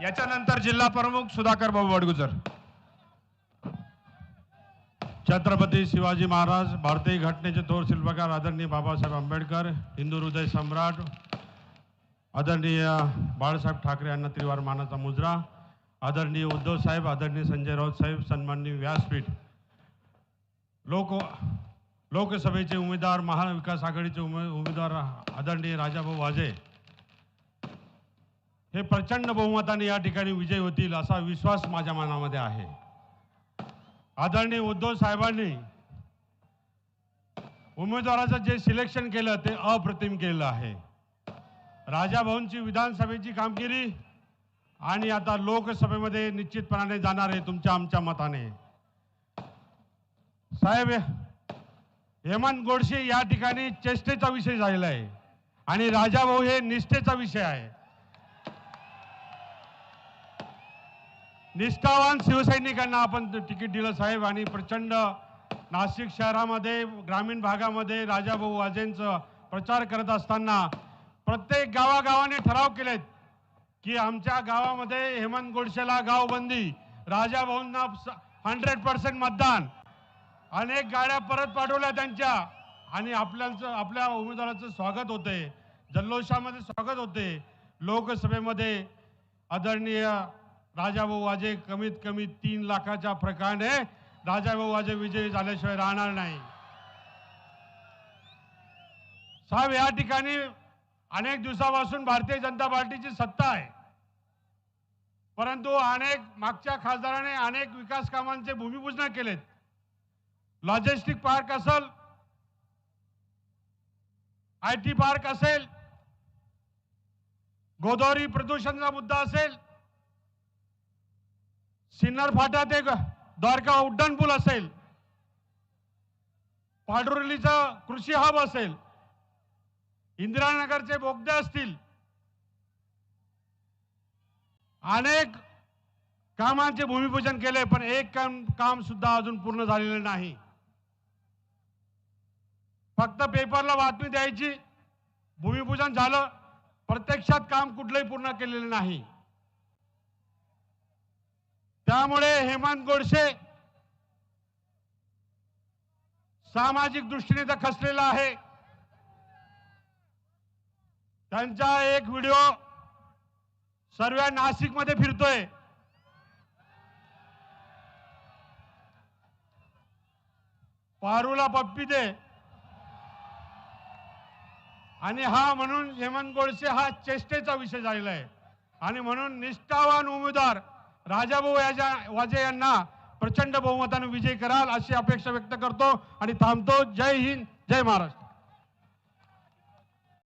याच्यानंतर जिल्हा प्रमुख सुधाकर भाऊ वडगुजर. छत्रपती शिवाजी महाराज, भारतीय घटनेचे थोर शिल्पकार आदरणीय बाबासाहेब आंबेडकर, हिंदू हृदय सम्राट आदरणीय बाळासाहेब ठाकरे यांना त्रिवार मानाचा मुजरा, आदरणीय उद्धव साहेब, आदरणीय संजय राऊत साहेब, सन्माननीय व्यासपीठ. लोक, लोकसभेचे उमेदवार, महाविकास आघाडीचे उमे, उमेदवार आदरणीय राजाभाऊ वाजे हे प्रचंड बहुमताने या ठिकाणी विजय होतील असा विश्वास माझ्या मनामध्ये आहे. आदरणीय उद्धव साहेबांनी उमेदवाराचं जे सिलेक्शन केलं ते अप्रतिम केलं आहे. राजाभाऊंची विधानसभेची कामगिरी आणि आता लोकसभेमध्ये निश्चितपणाने जाणार आहे तुमच्या आमच्या मताने. साहेब हेमंत गोडसे या ठिकाणी चेष्टेचा विषय झालेला आहे आणि राजाभाऊ हे निष्ठेचा विषय आहे. निष्ठावान शिवसैनिकांना आपण तिकीट दिलं साहेब. आणि प्रचंड नाशिक शहरामध्ये ग्रामीण भागामध्ये राजाभाऊ वाजेंचं प्रचार करत असताना प्रत्येक गावागावाने ठराव केलेत की आमच्या गावामध्ये हेमंत गोडसेला गावबंदी राजाभाऊंना हंड्रेड पर्सेंट मतदान. अनेक गाड्या परत पाठवल्या त्यांच्या आणि आपल्याचं आपल्या उमेदवाराचं स्वागत होते जल्लोषामध्ये स्वागत होते लोकसभेमध्ये आदरणीय राजाभाऊ वाजे कमीत कमी तीन लाखाच्या प्रकारे राजाभाऊ वाजे विजयी झाल्याशिवाय राहणार नाही. साहेब या ठिकाणी अनेक दिवसापासून भारतीय जनता पार्टीची सत्ता आहे. परंतु अनेक मागच्या खासदाराने अनेक विकास कामांचे भूमिपूजन केलेत. लॉजिस्टिक पार्क असेल आय टी पार्क असेल गोदावरी प्रदूषणाचा मुद्दा असेल सिन्नर फाटा ते द्वारका उड्डाण पूल असेल. पाडुर्लीचा कृषी हब असेल. इंदिरानगरचे बोगदे असतील. अनेक कामांचे भूमिपूजन केले पण एक काम काम सुद्धा अजून पूर्ण झालेलं नाही. फक्त पेपरला बातमी द्यायची. भूमिपूजन झालं. प्रत्यक्षात काम कुठलंही पूर्ण केलेलं नाही. त्यामुळे हेमंत गोडसे सामाजिक दृष्टीने तर खसलेला आहे. त्यांचा एक व्हिडिओ सर्व नाशिकमध्ये फिरतोय. पारूला पप्पी दे. आणि हा म्हणून हेमंत गोडसे हा चेष्टेचा विषय झालेला आहे. आणि म्हणून निष्ठावान उमेदवार राजाभाऊ याच्या वाजे यांना प्रचंड बहुमताने विजय कराल अशी अपेक्षा व्यक्त करतो आणि थांबतो. जय हिंद जय महाराष्ट्र.